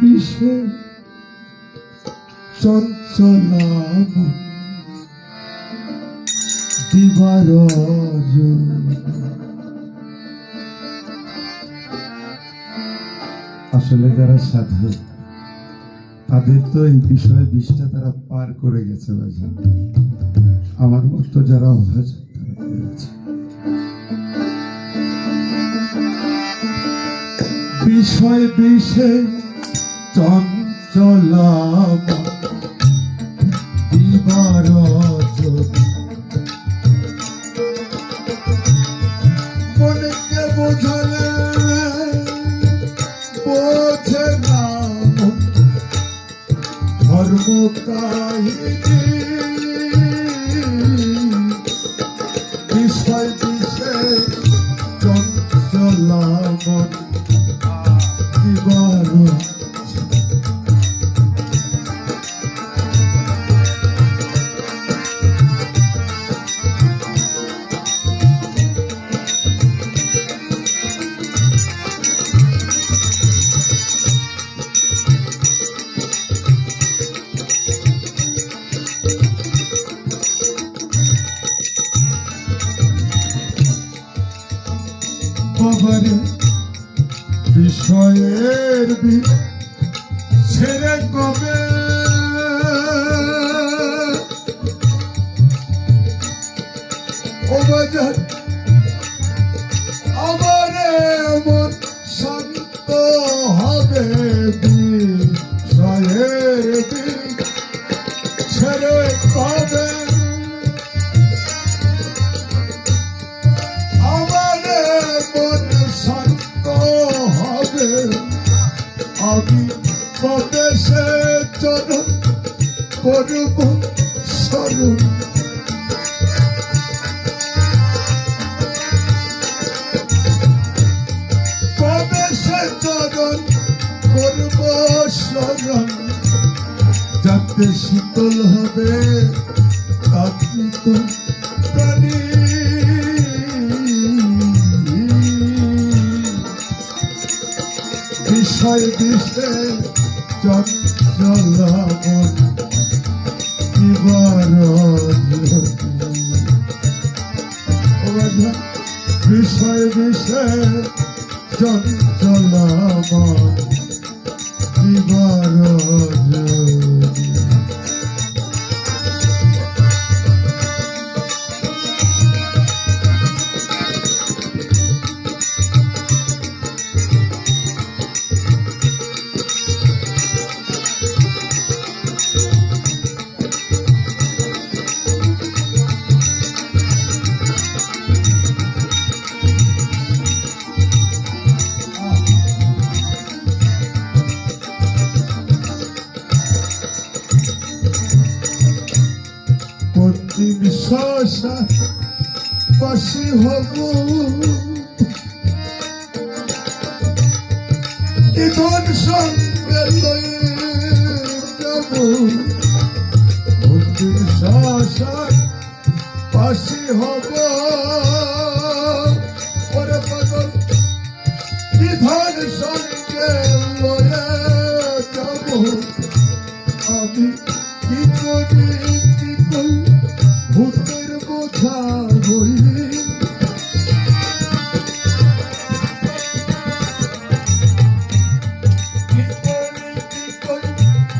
বিষে দিবার আসলে যারা সাধু, তাদের তো এই বিষয় বিষটা তারা পার করে গেছে আমার মতো যারা অভাজ তারা করেছে বিষয় বিষে চঞ্চলাম। দিবার মনকে ধর্ম কাহিনী خبری بی شاعر بی سرک گمه او بجر امره বিষয় বিষে চঞ্চল বিষয় বিষে চঞ্চল দিবার শশা পাশি হব। ইধন সঙ্গে যাব। কোনদিন শশা পাশি হব। ওরে পাগল ইধন সঙ্গে লয়ে যাব। আমি কি করি?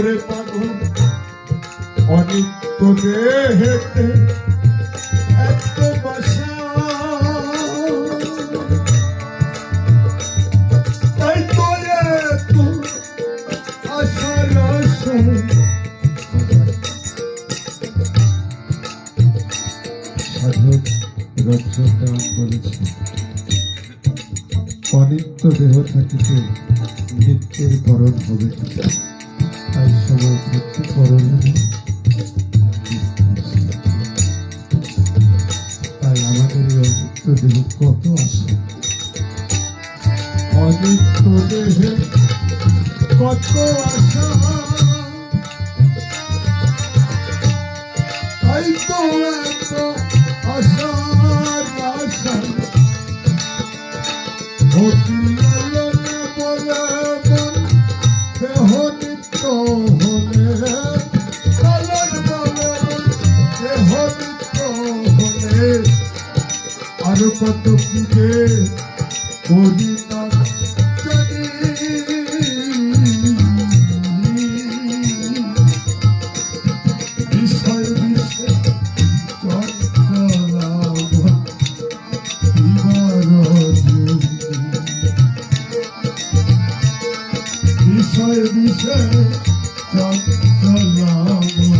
ওরে পাগল অনিত্য দেহেতে এত অনিত্য দেহ থাকিতে নিত্যের করণ হবে থাকতে করণ হবে তাই আমাদের এই অনিত্য দেহ কত আসে অনিত্য দেহে কত আশা তাই তো এত আশার আশা কত কি করি। বিষয় বিষয় বিষে চঞ্চলাব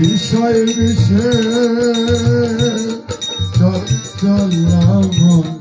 Bir say bir şey. Çok zorlama